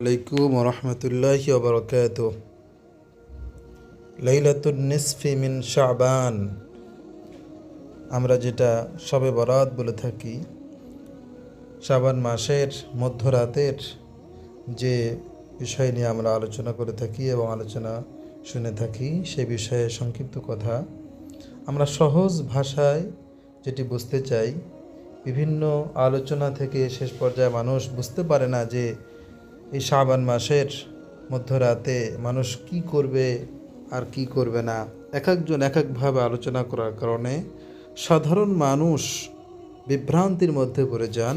আলাইকুম রহমতুল্লাহ বরকাত লাইলাতুন নিসফি মিন শাবান। আমরা যেটা সবে বরাত বলে থাকি, শাবান মাসের মধ্যরাতের যে বিষয় নিয়ে আমরা আলোচনা করে থাকি এবং আলোচনা শুনে থাকি, সে বিষয়ে সংক্ষিপ্ত কথা। আমরা সহজ ভাষায় যেটি বুঝতে চাই, বিভিন্ন আলোচনা থেকে শেষ পর্যায়ে মানুষ বুঝতে পারে না যে এই শাবান মাসের মধ্যরাতে মানুষ কি করবে আর কি করবে না? এক একজন এক একভাবে আলোচনা করার কারণে সাধারণ মানুষ বিভ্রান্তির মধ্যে পড়ে যান।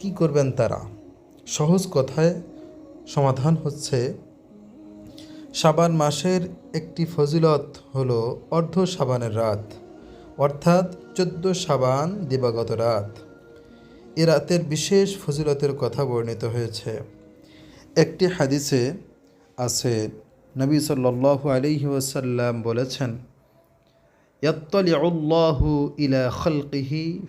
কি করবেন তারা? সহজ কথায় সমাধান হচ্ছে সাবান মাসের একটি ফজিলত হলো অর্ধ সাবানের রাত, অর্থাৎ চোদ্দ সাবান দিবাগত রাত। এ রাতের বিশেষ ফজিলতের কথা বর্ণিত হয়েছে। একটি হাদিসে আছে, নবী সাল্লাল্লাহু আলাইহি ওয়াসাল্লাম বলেছেন ইলা খালকিহি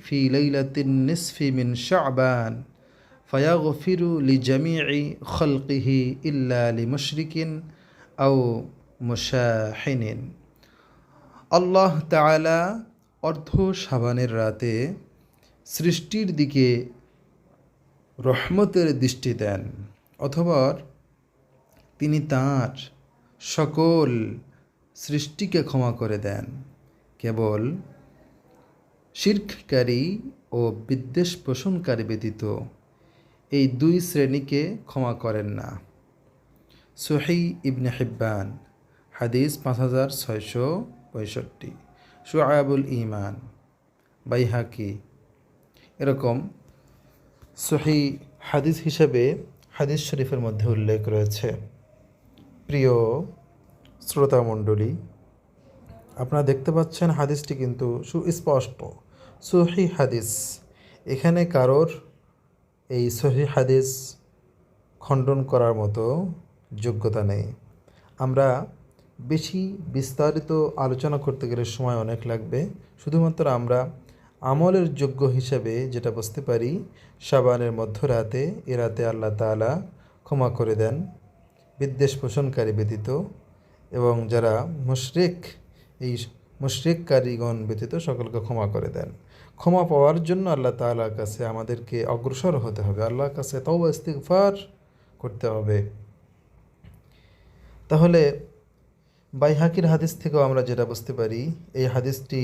খালকিহি ইল্লা আল্লাহ তাআলা অর্ধ সাবানের রাতে সৃষ্টির দিকে রহমতের দৃষ্টি দেন। অথবা তিনি তাঁর সকল সৃষ্টিকে ক্ষমা করে দেন। কেবল শির্ককারী ও বিদ্বেষ পোষণকারী ব্যতীত এই দুই শ্রেণীকে ক্ষমা করেন না। সোহি ইবনে হিব্বান, হাদিস পাঁচ হাজার ছয়শো পঁয়ষট্টি। সোয়াবুল ইমান বাইহাকি। এরকম সহি হাদিস হিসেবে হাদিস শরীফের মধ্যে উল্লেখ রয়েছে, প্রিয় শ্রোতামণ্ডলী আপনারা দেখতে পাচ্ছেন হাদিসটি কিন্তু সুস্পষ্ট, সহি হাদিস। এখানে কারোর এই সহি হাদিস খণ্ডন করার মতো যোগ্যতা নেই। আমরা বেশি বিস্তারিত আলোচনা করতে গেলে সময় অনেক লাগবে, শুধুমাত্র আমরা আমলের যোগ্য হিসাবে যেটা বুঝতে পারি, সাবানের মধ্যরাতে এ রাতে আল্লাহ তালা ক্ষমা করে দেন। বিদ্বেষ পোষণকারী ব্যতীত এবং যারা মুশরিক, এই মুশরিককারীগণ ব্যতীত সকলকে ক্ষমা করে দেন। ক্ষমা পাওয়ার জন্য আল্লাহ তালার কাছে আমাদেরকে অগ্রসর হতে হবে। আল্লাহর কাছে তও ইস্তিগফার করতে হবে। তাহলে বাইহাকির হাদিস থেকেও আমরা যেটা বুঝতে পারি, এই হাদিসটি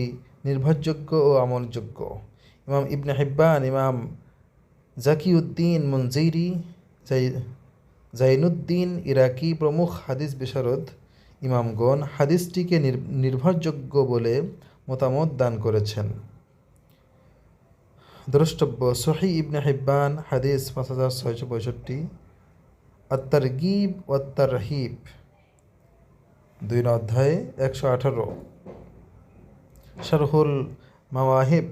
নির্ভরযোগ্য ও আমলযোগ্য। ইমাম ইবনে হিব্বান, ইমাম জাকিউদ্দিন মঞ্জিরি জাইনুদ্দিন ইরাকি প্রমুখ হাদিস বিশারদ ইমামগণ হাদিসটিকে নির্ভরযোগ্য বলে মতামত দান করেছেন। দ্রষ্টব্য সহি ইবনে হিব্বান হাদিস পাঁচ হাজার ছয়শো পঁয়ষট্টি আত্মার গিব ওয়াত্তার রহিব দুই অধ্যায়ে একশো আঠারো। শারহুল মাওয়াহিব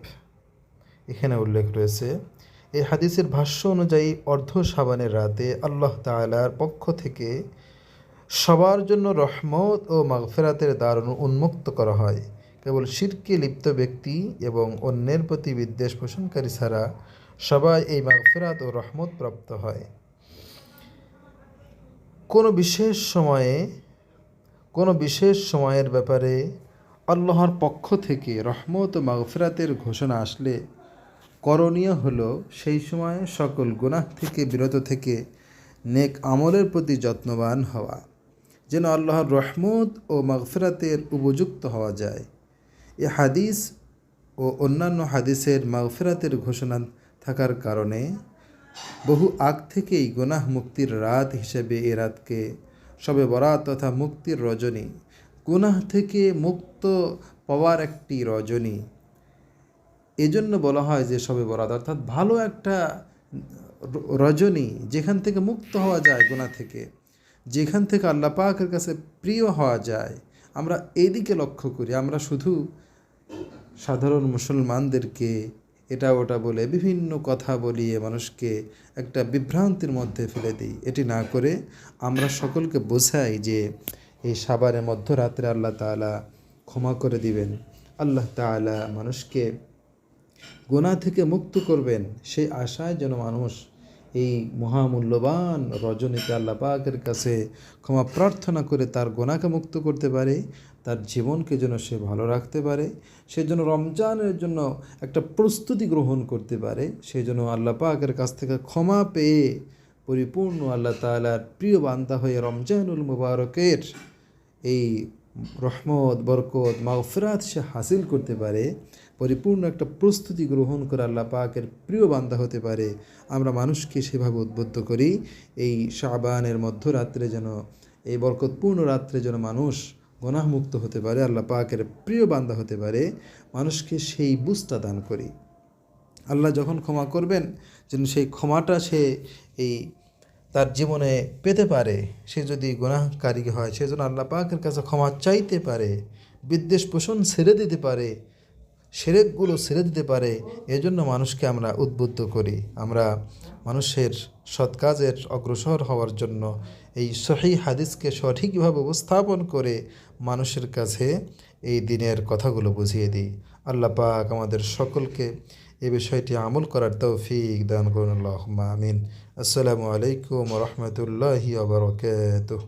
এখানে উল্লেখ রয়েছে, এই হাদিসের ভাষ্য অনুযায়ী অর্ধ সাবানের রাতে আল্লাহ তালার পক্ষ থেকে সবার জন্য রহমত ও মাগফেরাতের দ্বার উন্মুক্ত করা হয়। কেবল শিরকে লিপ্ত ব্যক্তি এবং অন্যের প্রতি বিদ্বেষ পোষণকারী ছাড়া সবাই এই মাগফেরাত ও রহমত প্রাপ্ত হয়। কোনো বিশেষ সময়ে কোনো বিশেষ সময়ের ব্যাপারে আল্লাহর পক্ষ থেকে রহমত ও মাগফিরাতের ঘোষণা আসলে করণীয় হলো সেই সময় সকল গুনাহ থেকে, বিরত থেকে নেক আমলের প্রতি যত্নবান হওয়া, যেন আল্লাহর রহমত ও মাগফিরাতের উপযুক্ত হওয়া যায়। এ হাদিস ও অন্যান্য হাদিসের মাগফিরাতের ঘোষণা থাকার কারণে বহু আগ থেকেই গুনাহ মুক্তির রাত হিসেবে এ রাতকে সবে বরাত তথা মুক্তির রজনী। গুনাহ থেকে মুক্ত পাওয়ার একটি রজনী। এজন্য বলা হয় যে সবে বরাত, অর্থাৎ ভালো একটা রজনী যেখান থেকে মুক্ত হওয়া যায় গুনাহ থেকে, যেখান থেকে আল্লাহ পাকের কাছে প্রিয় হওয়া যায়। আমরা এদিকে লক্ষ্য করি, আমরা শুধু সাধারণ মুসলমানদেরকে এটা ওটা বলে বিভিন্ন কথা বলিয়ে মানুষকে একটা বিভ্রান্তির মধ্যে ফেলে দিই। এটি না করে আমরা সকলকে বোঝাই যে এই সাবারে মধ্যরাত্রে আল্লাহ তালা ক্ষমা করে দিবেন। আল্লাহ তালা মানুষকে গোনা থেকে মুক্ত করবেন। সেই আশায় যেন মানুষ এই মহামূল্যবান রজনীতে আল্লাহ পাকের কাছে ক্ষমা প্রার্থনা করে তার গোনাকে মুক্ত করতে পারে, তার জীবনকে যেন সে ভালো রাখতে পারে, সে যেন রমজানের জন্য একটা প্রস্তুতি গ্রহণ করতে পারে সেই জন্য আল্লাহ পাকের কাছ থেকে ক্ষমা পেয়ে পরিপূর্ণ আল্লাহ তালার প্রিয় বান্দা হয়ে রমজানুল মুবারকের এই রহমত, বরকত, মাগফিরাত সে হাসিল করতে পারে, পরিপূর্ণ একটা প্রস্তুতি গ্রহণ করে আল্লাহ পাকের প্রিয় বান্দা হতে পারে। আমরা মানুষকে সেভাবে উদ্বুদ্ধ করি, এই শাবানের মধ্যরাত্রে যেন, এই বরকতপূর্ণ রাত্রে যেন মানুষ গোনাহমুক্ত হতে পারে, আল্লাহ পাকের প্রিয় বান্দা হতে পারে, মানুষকে সেই বুঝটা দান করি। আল্লাহ যখন ক্ষমা করবেন, যেন সেই ক্ষমাটা সে এই তার জীবনে পেতে পারে, সে যদি গুণাহকারী হয় সে যেন আল্লাহ পাকের কাছে ক্ষমা চাইতে পারে, বিদ্বেষ পোষণ ছেড়ে দিতে পারে সেরেকগুলো ছেড়ে দিতে পারে, এজন্য মানুষকে আমরা উদ্বুদ্ধ করি। আমরা মানুষের সৎ কাজের অগ্রসর হওয়ার জন্য এই সহি হাদিসকে সঠিকভাবে উপস্থাপন করে মানুষের কাছে এই দিনের কথাগুলো বুঝিয়ে দিই। আল্লাহ পাক আমাদের সকলকে এ বিষয়টি আমল করার তৌফিক দান করুন আল্লাহ আমিন। আসসালামু আলাইকুম রহমতুল্লাহি আবরকাতুহ